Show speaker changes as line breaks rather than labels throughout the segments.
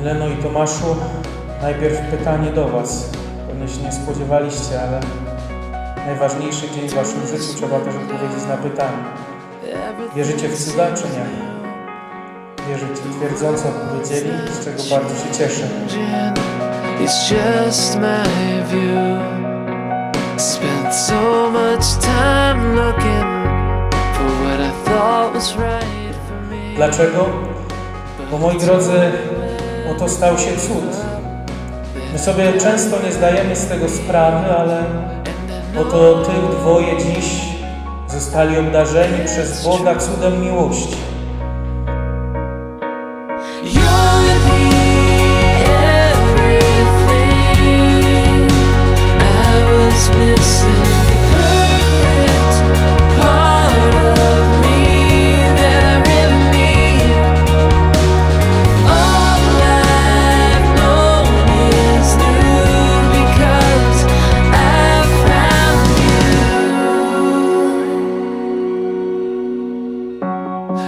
Mileno i Tomaszu, najpierw pytanie do Was. Pewnie się nie spodziewaliście, ale najważniejszy dzień w Waszym życiu trzeba też odpowiedzieć na pytanie. Wierzycie w cuda czy nie? Wierzycie twierdząco odpowiedzieli, z czego bardzo się cieszę.
It's just my view. Spent so much time looking for what I thought was right for me.
Dlaczego? Bo moi drodzy, oto stał się cud. My sobie często nie zdajemy z tego sprawy, ale oto tych dwoje dziś zostali obdarzeni przez Boga cudem miłości.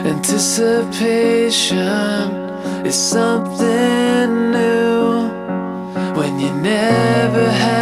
Anticipation is something new when you never had